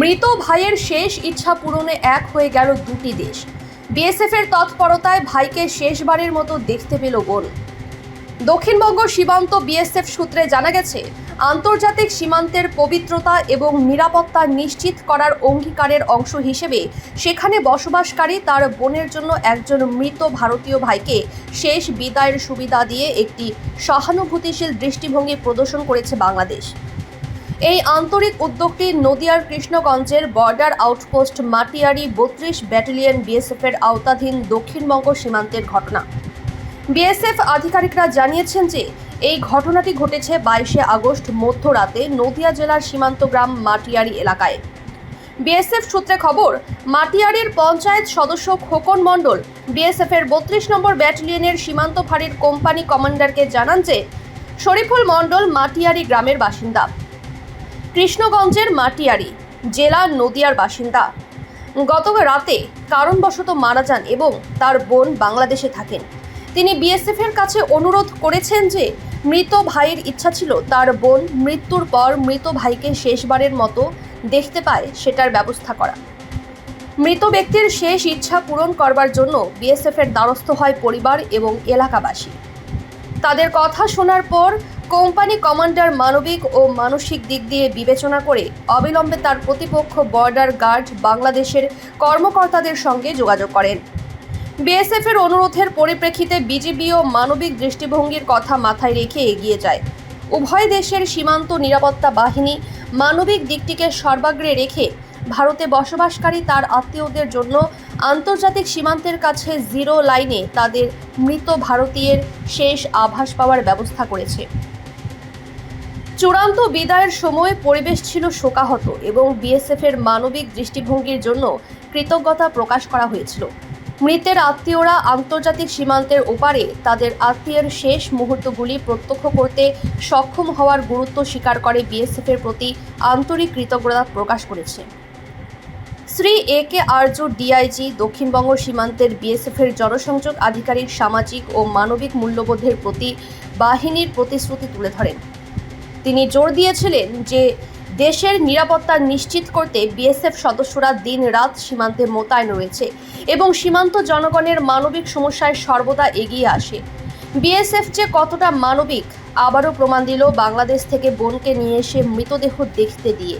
মৃত ভাইয়ের শেষ ইচ্ছা পূরণে এক হয়ে গেল দুটি দেশ। বিএসএফ এর তৎপরতায় ভাইকে শেষবারের মতো দেখতে পেল বোন দক্ষিণবঙ্গ সীমান্ত বিএসএফ সূত্রে জানা গেছে, আন্তর্জাতিক সীমান্তের পবিত্রতা এবং নিরাপত্তা নিশ্চিত করার অঙ্গীকারের অংশ হিসেবে সেখানে বসবাসকারী তার বোনের জন্য একজন মৃত ভারতীয় ভাইকে শেষ বিদায়ের সুবিধা দিয়ে একটি সহানুভূতিশীল দৃষ্টিভঙ্গি প্রদর্শন করেছে বাংলাদেশ। এই আন্তরিক উদ্যোগটি নদিয়ার কৃষ্ণগঞ্জের বর্ডার আউটপোস্ট মাটিয়ারি বত্রিশ ব্যাটালিয়ন বিএসএফ এর আওতাধীন দক্ষিণবঙ্গ সীমান্তের ঘটনা। বিএসএফ আধিকারিকরা জানিয়েছেন যে, এই ঘটনাটি ঘটেছে বাইশে আগস্ট মধ্যরাতে নদিয়া জেলার সীমান্ত গ্রাম মাটিয়ারি এলাকায়। বিএসএফ সূত্রে খবর মাটিয়ারির পঞ্চায়েত সদস্য খোকন মণ্ডল বিএসএফ এর বত্রিশ নম্বর ব্যাটালিয়নের সীমান্ত ফাঁড়ির কোম্পানি কমান্ডারকে জানান যে, শরীফুল মণ্ডল মাটিয়ারি গ্রামের বাসিন্দা। কৃষ্ণগঞ্জের মাটিয়ারি জেলা নদিয়ার বাসিন্দা। গত রাতে কারণবশত মারা যান এবং তার বোন বাংলাদেশে থাকেন। তিনি বিএসএফ এর কাছে অনুরোধ করেছেন যে মৃত ভাইয়ের ইচ্ছা ছিল তার বোন মৃত্যুর পর মৃত ভাইকে শেষবারের মতো দেখতে পায় সেটার ব্যবস্থা করা। মৃত ব্যক্তির শেষ ইচ্ছা পূরণ করবার জন্য বিএসএফ এর দ্বারস্থ হয় পরিবার এবং এলাকাবাসী। তাদের কথা শোনার পর কোম্পানি কমান্ডার মানবিক ও মানসিক দিক দিয়ে বিবেচনা করে অবিলম্বে তার প্রতিপক্ষ বর্ডার গার্ড বাংলাদেশের কর্মকর্তাদের সঙ্গে যোগাযোগ করেন। বিএসএফ এর অনুরোধের পরিপ্রেক্ষিতে বিজিবি ও মানবিক দৃষ্টিভঙ্গির কথা মাথায় রেখে এগিয়ে যায়। উভয় দেশের সীমান্ত নিরাপত্তা বাহিনী মানবিক দিকটিকে সর্বাগ্রে রেখে ভারতে বসবাসকারী তার আত্মীয়দের জন্য আন্তর্জাতিক সীমান্তের কাছে জিরো লাইনে তাদের মৃত ভারতীয়ের শেষ আভাস পাওয়ার ব্যবস্থা করেছে। চূড়ান্ত বিদায়ের সময় পরিবেশ ছিল শোকাহত এবং বিএসএফ এর মানবিক দৃষ্টিভঙ্গির জন্য কৃতজ্ঞতা প্রকাশ করা হয়েছিল। মৃতের আত্মীয়রা আন্তর্জাতিক সীমান্তের ওপারে তাদের আত্মীয়ের শেষ মুহূর্তগুলি প্রত্যক্ষ করতে সক্ষম হওয়ার গুরুত্ব স্বীকার করে বিএসএফ এর প্রতি আন্তরিক কৃতজ্ঞতা প্রকাশ করেছে। Shri A K Arya DIG Dakshinbanga সীমান্তের বিএসএফ এর জনসংযোগ আধিকারিক সামাজিক ও মানবিক মূল্যবোধের প্রতি বাহিনীর প্রতিশ্রুতি তুলে ধরেন। তিনি জোর দিয়েছিলেন যে দেশের নিরাপত্তা নিশ্চিত করতে বিএসএফ সদস্যরা দিন রাত সীমান্তে মোতায়েন রয়েছে এবং সীমান্ত জনগণের মানবিক সমস্যায় সর্বদা এগিয়ে আসে। বিএসএফ যে কতটা মানবিক, আবারও প্রমাণ দিল বাংলাদেশ থেকে বোনকে নিয়ে এসে মৃতদেহ দেখতে দিয়ে।